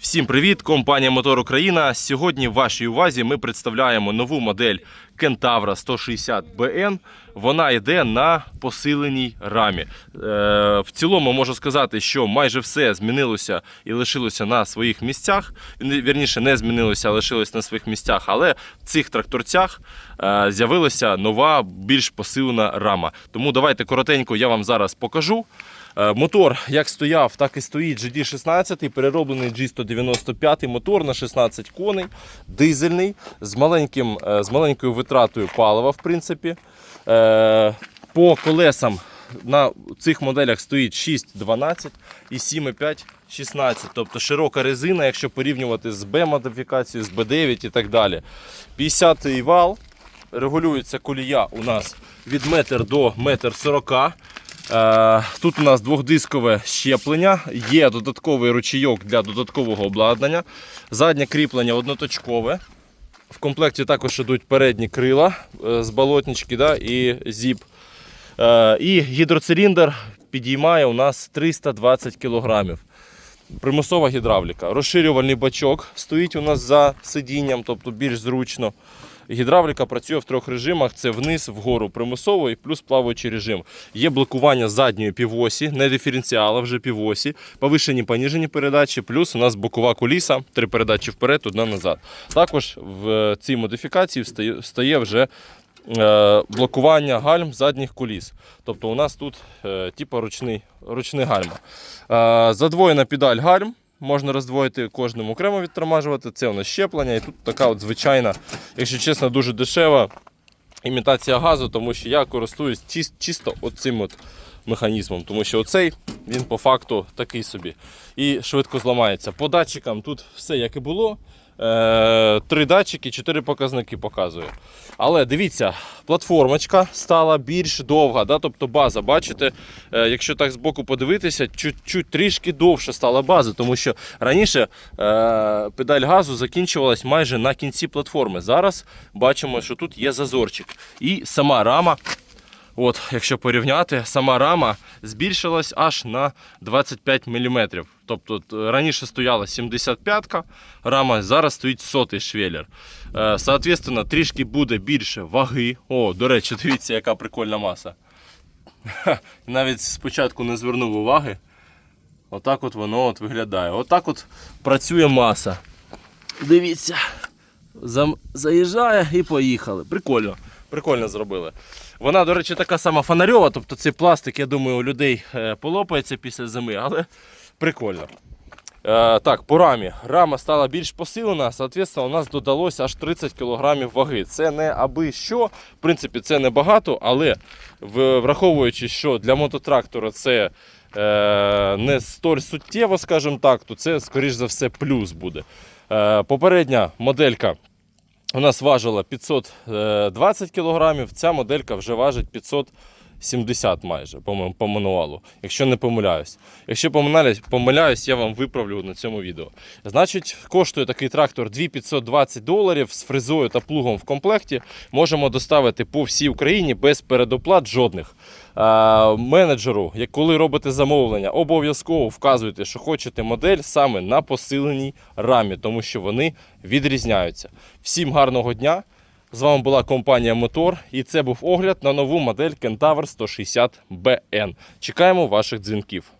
Всім привіт! Компанія Мотор Україна. Сьогодні в вашій увазі ми представляємо нову модель Кентавра 160 BN. Вона йде на посиленій рамі. Е, в цілому можу сказати, що майже все змінилося і лишилося на своїх місцях. Вірніше, не змінилося, а лишилось на своїх місцях. Але в цих тракторцях е, з'явилася нова, більш посилена рама. Тому давайте коротенько я вам зараз покажу. Е, Мотор як стояв, так і стоїть GD16, перероблений G195 мотор на 16 коней, дизельний, з, маленьким, е, з маленькою витратою палива, в принципі. Е, По колесам на цих моделях стоїть 6,12 і 7,5 16. Тобто широка резина, якщо порівнювати з B-модифікацією, з B9 і так далі. 50-й вал. Регулюється колія у нас від метр до метр 40. Е, Тут у нас двохдискове щеплення, є додатковий ручійок для додаткового обладнання. Заднє кріплення одноточкове. В комплекті також йдуть передні крила е, з болотнички да, і зіп. Е, І гідроциліндр підіймає у нас 320 кг. Примусова гідравліка. Розширювальний бачок стоїть у нас за сидінням, тобто більш зручно. Гідравліка працює в трьох режимах: це вниз, вгору примусовий, плюс плаваючий режим. Є блокування задньої півосі, не диференціала, вже півосі, повишені поніжені передачі, плюс у нас бокова куліса, три передачі вперед, одна назад. Також в цій модифікації встає, вже е, блокування гальм задніх куліс. Тобто у нас тут е, типу ручний, ручний гальма. Е, задвоєна педаль гальм. Можна роздвоїти кожним окремо відтормажувати. Це у нас щеплення. І тут така от звичайна, якщо чесно, дуже дешева імітація газу, тому що я користуюсь чис- чисто оцим от механізмом, тому що оцей він по факту такий собі і швидко зламається. По датчикам тут все як і було. Е, Три датчики, чотири показники показує. Але дивіться, платформочка стала більш довга, да? тобто база, бачите, е, якщо так збоку подивитися, чуть-чуть трішки довше стала база, тому що раніше е, педаль газу закінчувалась майже на кінці платформи. Зараз бачимо, що тут є зазорчик. І сама рама От, якщо порівняти, сама рама збільшилась аж на 25 мм. Тобто раніше стояла 75-ка рама, зараз стоїть сотий швеллер. Е, Соответственно, трішки буде більше ваги. О, до речі, дивіться, яка прикольна маса. Навіть спочатку не звернув уваги. Отак от воно от виглядає. Отак от працює маса. Дивіться. Заїжджає і поїхали. Прикольно. Прикольно зробили. Вона, до речі, така сама фонарьова, тобто цей пластик, я думаю, у людей е, полопається після зими, але прикольно. Е, так, по рамі. Рама стала більш посилена, соответственно, у нас додалося аж 30 кг ваги. Це не аби що, в принципі, це не багато, але враховуючи, що для мототрактора це е, не столь суттєво, скажімо так, то це, скоріш за все, плюс буде. Е, попередня моделька у нас важила 520 кг, ця моделька вже важить 570 майже по, по мануалу, якщо не помиляюсь. Якщо помиляюсь, я вам виправлю на цьому відео. Значить, коштує такий трактор 2520 доларів з фрезою та плугом в комплекті. Можемо доставити по всій Україні без передоплат жодних. Менеджеру, як коли робите замовлення, обов'язково вказуйте, що хочете модель саме на посиленій рамі, тому що вони відрізняються. Всім гарного дня! З вами була компанія Мотор, і це був огляд на нову модель Kentaur 160 BN. Чекаємо ваших дзвінків.